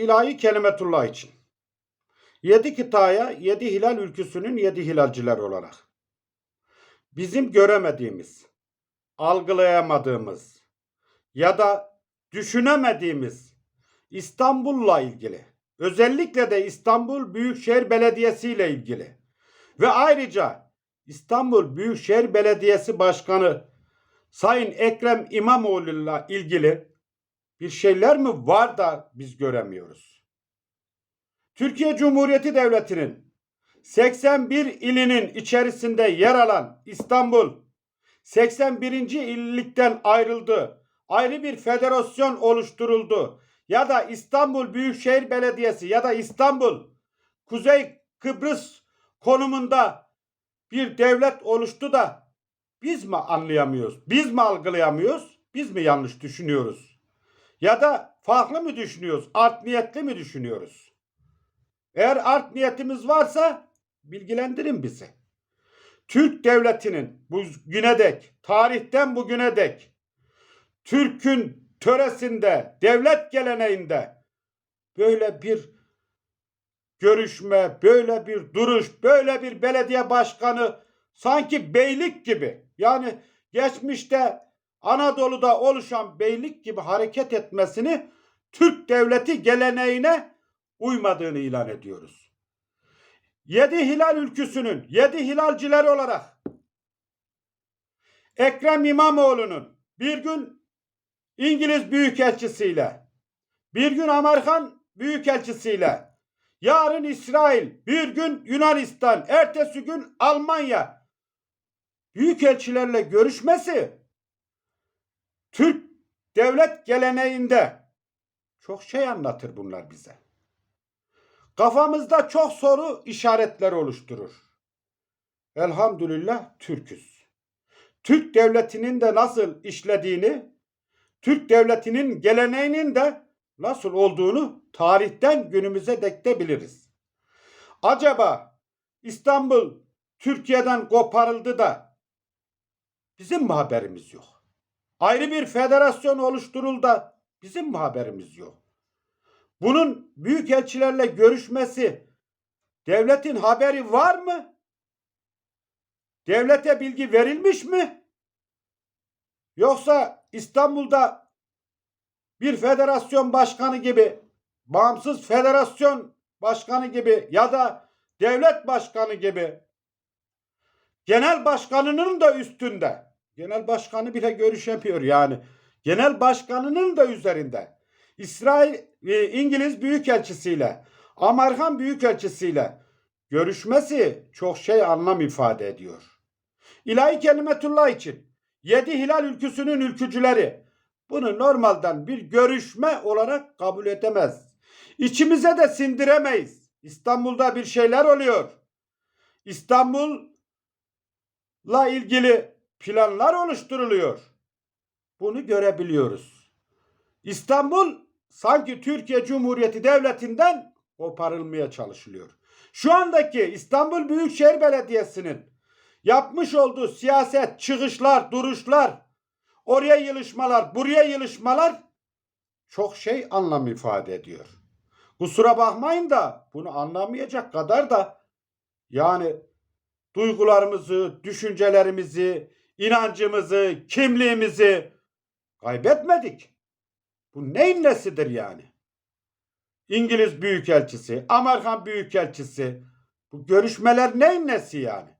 ilahi kelimetullah için. Yedi kıtaya, yedi hilal ülküsünün yedi hilalciler olarak. Bizim göremediğimiz, algılayamadığımız ya da düşünemediğimiz İstanbul'la ilgili, özellikle de İstanbul Büyükşehir Belediyesi ile ilgili ve ayrıca İstanbul Büyükşehir Belediyesi Başkanı Sayın Ekrem İmamoğlu'yla ilgili bir şeyler mi var da biz göremiyoruz? Türkiye Cumhuriyeti Devleti'nin 81 ilinin içerisinde yer alan İstanbul 81. illikten ayrıldı. Ayrı bir federasyon oluşturuldu. Ya da İstanbul Büyükşehir Belediyesi ya da İstanbul Kuzey Kıbrıs konumunda bir devlet oluştu da biz mi anlayamıyoruz? Biz mi algılayamıyoruz? Biz mi yanlış düşünüyoruz? Ya da farklı mı düşünüyoruz? Art niyetli mi düşünüyoruz? Eğer art niyetimiz varsa bilgilendirin bizi. Türk devletinin bu güne dek, tarihten bugüne dek Türk'ün töresinde, devlet geleneğinde böyle bir görüşme, böyle bir duruş, böyle bir belediye başkanı sanki beylik gibi yani geçmişte Anadolu'da oluşan beylik gibi hareket etmesini Türk devleti geleneğine uymadığını ilan ediyoruz. Yedi hilal ülküsünün yedi hilalciler olarak Ekrem İmamoğlu'nun bir gün İngiliz Büyükelçisiyle bir gün Amerikan Büyükelçisiyle yarın İsrail bir gün Yunanistan ertesi gün Almanya büyükelçilerle görüşmesi Türk devlet geleneğinde çok şey anlatır bunlar bize. Kafamızda çok soru işaretleri oluşturur. Elhamdülillah Türküz. Türk devletinin de nasıl işlediğini, Türk devletinin geleneğinin de nasıl olduğunu tarihten günümüze dek de biliriz. Acaba İstanbul Türkiye'den koparıldı da bizim mi haberimiz yok? Ayrı bir federasyon oluşturuldu bizim mi haberimiz yok? Bunun büyükelçilerle görüşmesi devletin haberi var mı? Devlete bilgi verilmiş mi? Yoksa İstanbul'da bir federasyon başkanı gibi, bağımsız federasyon başkanı gibi ya da devlet başkanı gibi genel başkanının da üstünde, genel başkanı bile görüşemiyor yani. Genel başkanının da üzerinde İsrail e, İngiliz büyükelçisiyle, Amerikan büyükelçisiyle görüşmesi çok şey anlam ifade ediyor. İlahi kelimetullah için yedi hilal ülküsünün ülkücüleri bunu normalden bir görüşme olarak kabul edemez. İçimize de sindiremeyiz. İstanbul'da bir şeyler oluyor. İstanbul'la ilgili planlar oluşturuluyor. Bunu görebiliyoruz. İstanbul sanki Türkiye Cumhuriyeti Devleti'nden koparılmaya çalışılıyor. Şu andaki İstanbul Büyükşehir Belediyesi'nin yapmış olduğu siyaset, çıkışlar, duruşlar, oraya yılışmalar, buraya yılışmalar çok şey anlam ifade ediyor. Kusura bakmayın da bunu anlamayacak kadar da yani duygularımızı, düşüncelerimizi, inancımızı, kimliğimizi kaybetmedik. Bu neyin nesidir yani? İngiliz Büyükelçisi, Amerikan Büyükelçisi bu görüşmeler neyin nesi yani?